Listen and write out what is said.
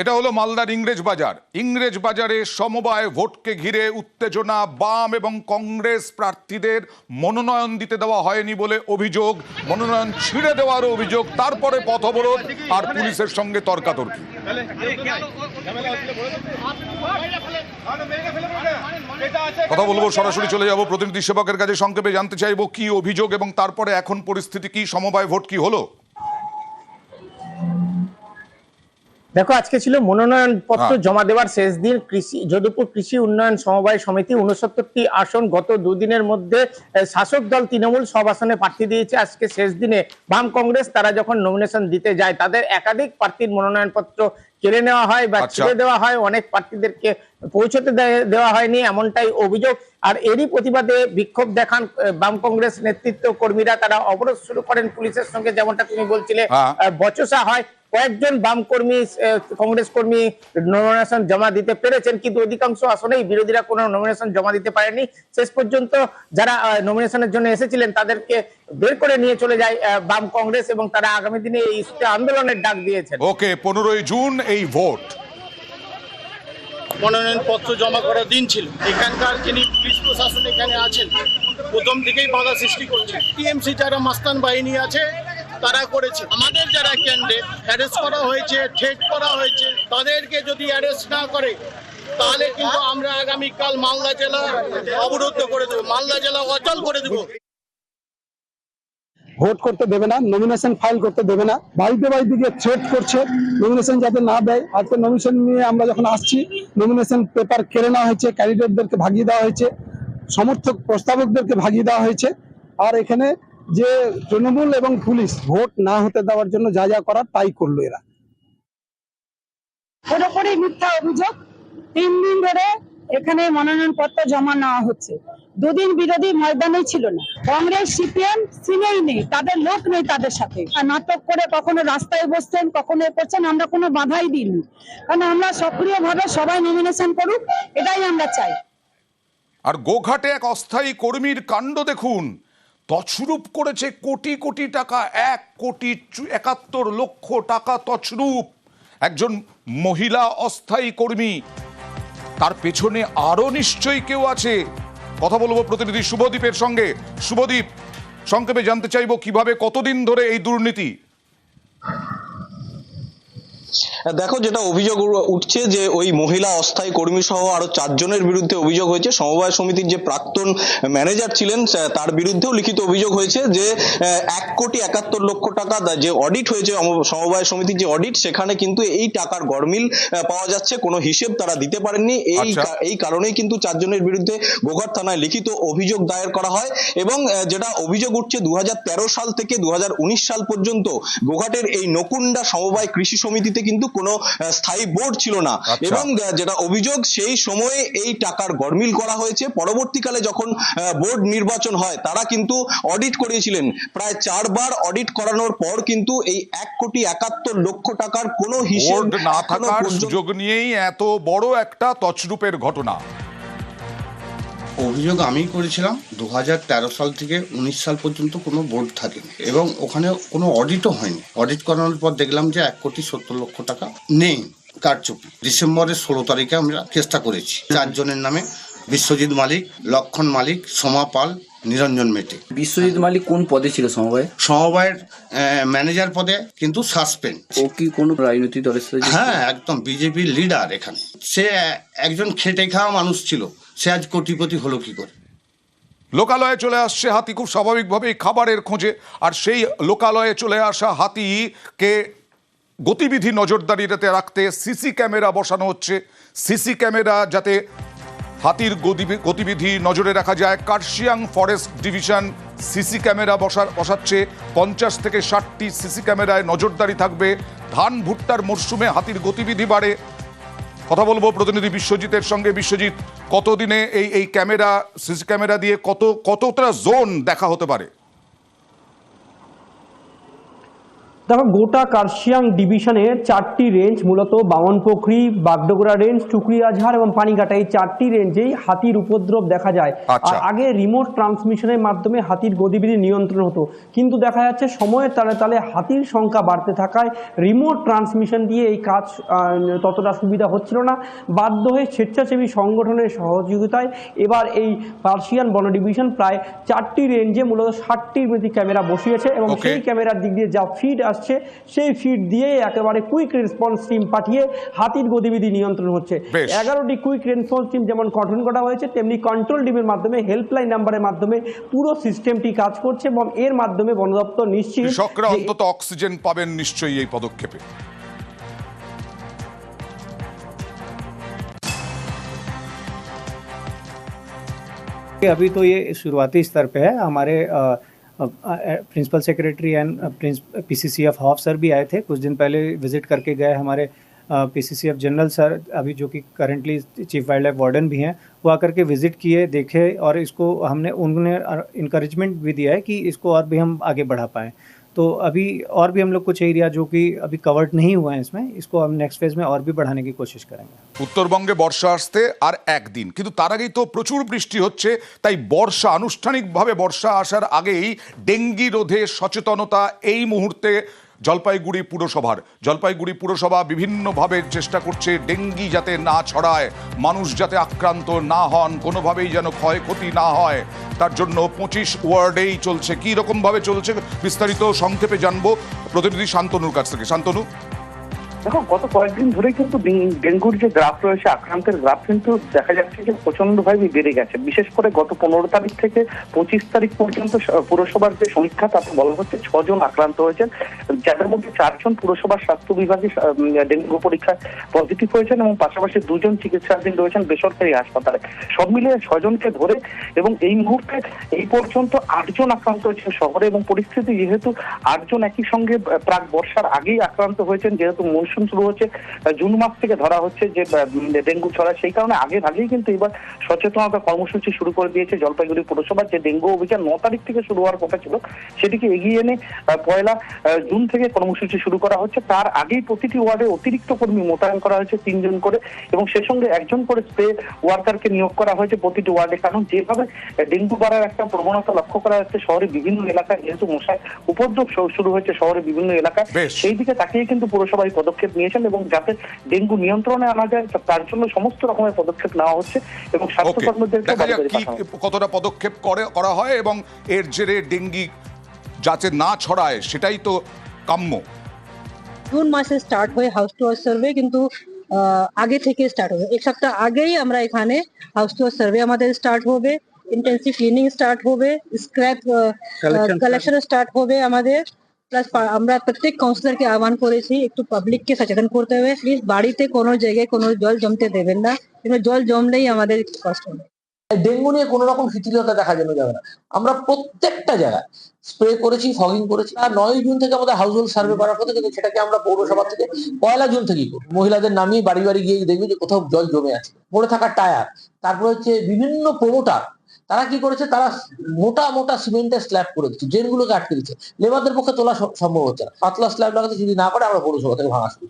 এটা হলো মালদার ইংরেজ বাজার। ইংরেজ বাজারে সমবায় ভোটকে ঘিরে উত্তেজনা, বাম এবং কংগ্রেস প্রার্থীদের মনোনয়ন দিতে দেওয়া হয়নি বলে অভিযোগ। মনোনয়ন ছিঁড়ে দেওয়ার অভিযোগ, তারপরে পথ অবরোধ আর পুলিশের সঙ্গে তর্কাতর্কি। কথা বলব, সরাসরি চলে যাব প্রতিনিধি সেবকের কাছে। সংক্ষেপে জানতে চাইব কি অভিযোগ এবং তারপরে এখন পরিস্থিতি কি, সমবায় ভোট কি হলো? দেখো আজকে ছিল মনোনয়ন পত্র হ্যাঁ। জমা দেওয়ার শেষ দিন কৃষি যদুপুর কৃষি উন্নয়ন সমবায় সমিতি উনসত্তরটি আসন গত দুদিনের মধ্যে শাসক দল তৃণমূল সব আসনে প্রার্থী দিয়েছে আজকে শেষ দিনে বাম কংগ্রেস তারা যখন নমিনেশন দিতে যায় তাদের একাধিক প্রার্থীর মনোনয়ন পত্র কেড়ে নেওয়া হয় বা আচ্ছা। ছেড়ে দেওয়া হয় অনেক প্রার্থীদেরকে পৌঁছতে দেওয়া হয়নি এমনটাই অভিযোগ আর এরই প্রতিবাদে বিক্ষোভ দেখান বাম কংগ্রেস নেতৃত্ব কর্মীরা তারা অবরোধ শুরু করেন পুলিশের সঙ্গে যেমনটা তুমি বলছিলে হ্যাঁ। বচসা হয় কয়েকজন বাম কর্মী কংগ্রেস কর্মী নমিনেশন জমা দিতে পেরেছেন কিন্তু অধিকাংশ আসনেই বিরোধীরা কোনো নমিনেশন জমা দিতে পারেনি শেষ পর্যন্ত যারা নমিনেশনের জন্য এসেছিলেন তাদেরকে বের করে নিয়ে চলে যায় বাম কংগ্রেস এবং তারা আগামী দিনে এই ইস্যুতে আন্দোলনের ডাক দিয়েছেন। ওকে পনেরোই জুন এই ভোট। মনোনয়ন পত্র জমা করার দিন ছিল। এখানকার যিনি পুলিশ প্রশাসন এখানে আছেন প্রথম দিকেই বাধা সৃষ্টি করছে টিএমসি যারা মাস্তান বাহিনী আছে তারা করেছে। আমাদের যারা ক্যান্ডিডেট অ্যারেস্ট করা হয়েছে, ঠেট করা হয়েছে, তাদেরকে যদি অ্যারেস্ট না করে, তাহলে কিন্তু আমরা আগামীকাল মালদা জেলা অবরুদ্ধ করে দেবো, মালদা জেলা অচল করে দেবো। ভোট করতে দেবে না নমিনেশন ফাইল করতে দেবে না। বাড়িতে বাড়িতে গিয়ে থ্রেট করছে নমিনেশন যাতে না দেয়। আজকে নমিনেশন নিয়ে আমরা যখন আসছি নমিনেশন পেপার কেড়ে নেওয়া হয়েছে ক্যান্ডিডেটদেরকে ভাগিয়ে দেওয়া হয়েছে, সমর্থক প্রস্তাবকদেরকে ভাগিয়ে দেওয়া হয়েছে। আর এখানে যে তৃণমূল এবং পুলিশ ভোট না হতে দেওয়ার জন্য যা যা করার তাই করল এরা। পুরোপুরি মিথ্যা অভিযোগ। তিন দিন ধরে এখানে মনোনয়ন পত্র জমা নেওয়া হচ্ছে। দুদিন বিরোধী ময়দানে ছিল না। কংগ্রেস সিপিএম সিনেই নেই। তাদের লোক নেই তাদের সাথে। আর নাটক করে কখনো রাস্তায় বসছেন কখনো এ করছেন আমরা কোনো বাধাই দিইনি। কারণ আমরা সক্রিয়ভাবে সবাই নমিনেশন করুক এটাই আমরা চাই। আর গোঘাটে এক অস্থায়ী কর্মীর কাণ্ড দেখুন। তছরূপ করেছে কোটি কোটি টাকা, এক কোটি একাত্তর লক্ষ টাকা তছরূপ। একজন মহিলা অস্থায়ী কর্মী। তার পেছনে আরও নিশ্চয়ই কেউ আছে। কথা বলব প্রতিনিধি শুভদীপের সঙ্গে। শুভদীপ, সংক্ষেপে জানতে চাইব কীভাবে কতদিন ধরে এই দুর্নীতি? দেখো যেটা অভিযোগ উঠছে যে ওই মহিলা অস্থায়ী কর্মী সহ আরও চারজনের বিরুদ্ধে অভিযোগ হয়েছে। সমবায় সমিতির যে প্রাক্তন ম্যানেজার ছিলেন তার বিরুদ্ধেও লিখিত অভিযোগ হয়েছে যে এক কোটি একাত্তর লক্ষ টাকা যে অডিট হয়েছে সমবায় সমিতির যে অডিট সেখানে কিন্তু এই টাকার গরমিল পাওয়া যাচ্ছে। কোনো হিসেব তারা দিতে পারেননি। এই আচ্ছা। এই কারণেই কিন্তু চারজনের বিরুদ্ধে গোঘাট থানায় লিখিত অভিযোগ দায়ের করা হয় এবং যেটা অভিযোগ উঠছে দু হাজার তেরো সাল থেকে দু হাজার উনিশ সাল পর্যন্ত গোঘাটের এই নকুন্ডা সমবায় কৃষি সমিতিতে কিন্তু কোনো স্থায়ী বোর্ড ছিল না। আচ্ছা। এবং যেটা অভিযোগ সেই সময়ে এই টাকার গরমিল করা হয়েছে। পরবর্তীকালে যখন বোর্ড নির্বাচন হয় তারা কিন্তু অডিট করিয়েছিলেন। প্রায় চারবার অডিট করানোর পর কিন্তু এই এক কোটি একাত্তর লক্ষ টাকার কোনো হিসেব না থাকার সুযোগ নিয়েই এত বড় একটা তছরূপের ঘটনা। অভিযোগ আমি করেছিলাম দু হাজার তেরো সাল থেকে উনিশ সাল পর্যন্ত কোনো বোর্ড থাকেনি এবং ওখানে কোনো অডিটও হয়নি। অডিট করানোর পর দেখলাম যে এক কোটি সত্তর লক্ষ টাকা নেই কারচুপি। ডিসেম্বরের ষোলো তারিখে আমরা চেষ্টা করেছি। চারজনের নামে বিশ্বজিৎ মালিক, লক্ষণ মালিক, সোমা পাল নিরঞ্জন মেটে। বিশ্বজিৎ মালিক কোন পদে ছিল সমবায়? সমবায়ের ম্যানেজার পদে কিন্তু সাসপেন্ড ও কি কোনো রাজনৈতিক দলের সাথে হ্যাঁ একদম বিজেপির লিডার এখানে। সে একজন খেটে খাওয়া মানুষ ছিল। সে আজ কোটিপতি হলো কি করে? লোকালয়ে চলে আসছে হাতি। খুব স্বাভাবিকভাবেই খাবারের খোঁজে। আর সেই লোকালয়ে চলে আসা হাতিকে গতিবিধি নজরদারিতে রাখতে সিসি ক্যামেরা বসানো হচ্ছে। সিসি ক্যামেরা যাতে হাতির গতিবি- গতিবিধি নজরে রাখা যায়। Kurseong forest division CC camera বসার বসাচ্ছে। পঞ্চাশ থেকে ষাটটি সিসি ক্যামেরায় নজরদারি থাকবে। ধান ভুট্টার মরশুমে হাতির গতিবিধি বাড়ে। কথা বলব প্রতিনিধি বিশ্বজিতের সঙ্গে। বিশ্বজিৎ, কতদিনে এই এই ক্যামেরা সিসি ক্যামেরা দিয়ে কত কতটা জোন দেখা হতে পারে? দেখো গোটা কার্শিয়াং ডিভিশনের চারটি রেঞ্জ মূলত বামনপোখরি বাগডোগরা রেঞ্জ টুকরি আজহার এবং পানিঘাটা এই চারটি রেঞ্জেই হাতির উপদ্রব দেখা যায়। আচ্ছা। আর আগে রিমোট ট্রান্সমিশনের মাধ্যমে হাতির গতিবিধি নিয়ন্ত্রণ হতো। কিন্তু দেখা যাচ্ছে সময়ের তালে তালে হাতির সংখ্যা বাড়তে থাকায় রিমোট ট্রান্সমিশন দিয়ে এই কাজ ততটা সুবিধা হচ্ছিল না। বাধ্য হয়ে স্বেচ্ছাসেবী সংগঠনের সহযোগিতায় এবার এই পার্সিয়ান বন ডিভিশন প্রায় চারটি রেঞ্জে মূলত ষাটটির মধ্যে ক্যামেরা বসিয়েছে এবং সেই ক্যামেরার দিক দিয়ে যা ফিড আসছে সেই ফিড দিয়ে একেবারে কুইক রেসপন্স টিম পাঠিয়ে হাতির গতিবিধি নিয়ন্ত্রণ হচ্ছে বেশ। এগারোটি কুইক রেসপন্স টিম যেমন গঠন করা হয়েছে তেমনি কন্ট্রোল টিমের মাধ্যমে হেল্পলাইন নাম্বারের মাধ্যমে পুরো সিস্টেমটি কাজ করছে এবং এর মাধ্যমে বন দপ্তর নিশ্চিত কৃষকরা যে- অন্তত অক্সিজেন পাবেন নিশ্চয়ই এই পদক্ষেপে अभी तो ये शुरुआती स्तर पे है हमारे principal secretary and P F HoFF sir भी आए थे, कुछ दिन पहले विज़िट करके गए हमारे P C C F general sir अभी जो कि currently chief wildlife warden भी हैं, वो आकर के विज़िट किए, देखे और इसको हमने, उन्होंने इनक्रेजमेंट भी दिया है कि इसको और भी हम आगे बढ़ा पाएँ। तो अभी और भी हम लोग कुछ एरिया जो कि अभी कवर्ड नहीं हुआ है इसमें इसको हम नेक्स्ट फेज में और भी बढ़ाने की कोशिश करेंगे উত্তরবঙ্গে বর্ষা আসতে আর একদিন কিন্তু তার আগেই তো প্রচুর বৃষ্টি হচ্ছে তাই বর্ষা আনুষ্ঠানিকভাবে বর্ষা আসার আগেই ডেঙ্গি রোধে সচেতনতা এই মুহূর্তে জলপাইগুড়ি পুরসভার। জলপাইগুড়ি পুরসভা বিভিন্নভাবে চেষ্টা করছে ডেঙ্গি যাতে না ছড়ায়, মানুষ যাতে আক্রান্ত না হন, কোনোভাবেই যেন ক্ষয়ক্ষতি না হয়। তার জন্য পঁচিশ ওয়ার্ডেই চলছে। কী রকমভাবে চলছে বিস্তারিত সংক্ষেপে জানব। প্রতিনিধি শান্তনুর কাছ থেকে। শান্তনু? দেখো, গত কয়েকদিন ধরে কিন্তু ডেঙ্গুর যে গ্রাফ রয়েছে, আক্রান্তের গ্রাফ কিন্তু দেখা যাচ্ছে যে প্রচণ্ড ভাবে বেড়ে গেছে। বিশেষ করে গত পনেরো তারিখ থেকে পঁচিশ তারিখ পর্যন্ত পুরসভার যে সমীক্ষা তাতে বলা হচ্ছে ছজন আক্রান্ত হয়েছেন। যাদের মধ্যে চারজন পুরসভার স্বাস্থ্য বিভাগে ডেঙ্গু পরীক্ষায় পজিটিভ হয়েছেন এবং পাশাপাশি দুজন চিকিৎসাধীন রয়েছেন বেসরকারি হাসপাতালে। সব মিলিয়ে ছজনকে ধরে এবং এই মুহূর্তে এই পর্যন্ত আটজন আক্রান্ত হয়েছেন শহরে এবং পরিস্থিতি যেহেতু আটজন একই সঙ্গে, প্রাক বর্ষার আগেই আক্রান্ত হয়েছেন, যেহেতু মৌসুম শুরু হচ্ছে। জুন মাস থেকে ধরা হচ্ছে যে ডেঙ্গু ছড়া সেই কারণে আগে ভাগেই কিন্তু এবার সচেতনতা কর্মসূচি শুরু করে দিয়েছে জলপাইগুড়ি পুরসভা। যে ডেঙ্গু অভিযান ন তারিখ থেকে শুরু হওয়ার কথা ছিল সেটিকে এগিয়ে এনে পয়লা জুন থেকে কর্মসূচি শুরু করা হচ্ছে। তার আগেই প্রতিটি ওয়ার্ডে অতিরিক্ত কর্মী মোতায়েন করা হয়েছে তিনজন করে এবং সে সঙ্গে একজন করে স্প্রে ওয়ার্কারকে নিয়োগ করা হয়েছে প্রতিটি ওয়ার্ডে। কারণ যেভাবে ডেঙ্গু বাড়ার একটা প্রবণতা লক্ষ্য করা যাচ্ছে শহরে বিভিন্ন এলাকায় যেহেতু মশায় উপদ্রব শুরু হয়েছে শহরে বিভিন্ন এলাকায় সেই দিকে তাকিয়ে কিন্তু পুরসভা এই পদক্ষেপ নিয়েছেন এবং যাতে ডেঙ্গু নিয়ন্ত্রণে আনা যায় তার জন্য সমস্ত রকমের পদক্ষেপ নেওয়া হচ্ছে এবং স্বাস্থ্য কর্মীদেরকে কতটা পদক্ষেপ করে করা হয় এবং এর জেরে ডেঙ্গি যাতে না ছড়ায় সেটাই তো কাম্য। জুন মাসে স্টার্ট হয়ে হাউস টু হাউস সার্ভে কিন্তু আহ, আগে থেকে স্টার্ট হবে। এক সপ্তাহ আগেই আমরা এখানে হাউস টু হাউস সার্ভে আমাদের স্টার্ট হবে ইন্টেন্সিভ ক্লিনিং স্টার্ট হবে স্ক্র্যাপ কালেকশন স্টার্ট হবে আমাদের। প্লাস আমরা প্রত্যেক কাউন্সিলরকে আহ্বান করেছি একটু পাবলিককে সচেতন করতে হবে। প্লিজ বাড়িতে কোনো জায়গায় কোনো জল জমতে দেবেন না। জল জমলেই আমাদের কষ্ট হবে ডেঙ্গু নিয়ে কোনো রকম শিথিলতা দেখা যেন যাবে না। আমরা প্রত্যেকটা জায়গায় স্প্রে করেছি ফগিং করেছি। আর নয় জুন থেকে আমাদের হাউস হোল্ড সার্ভে করার কথা কিন্তু সেটাকে আমরা পৌরসভা থেকে পয়লা জুন থেকেই করি। মহিলাদের নামিয়ে বাড়ি বাড়ি গিয়ে দেখবে যে কোথাও জল জমে আছে। পড়ে থাকা টায়ার। তারপর হচ্ছে বিভিন্ন প্রমোটার তারা কি করেছে? তারা মোটা মোটা সিমেন্টের স্ল্যাব করে দিচ্ছে ড্রেনগুলোকে আটকে দিচ্ছে। লেবারদের পক্ষে তোলা সম্ভব হচ্ছে না। পাতলা স্ল্যাব লাগাতে যদি না করে আমরা পৌরসভা থেকে ভাঙা শুরু।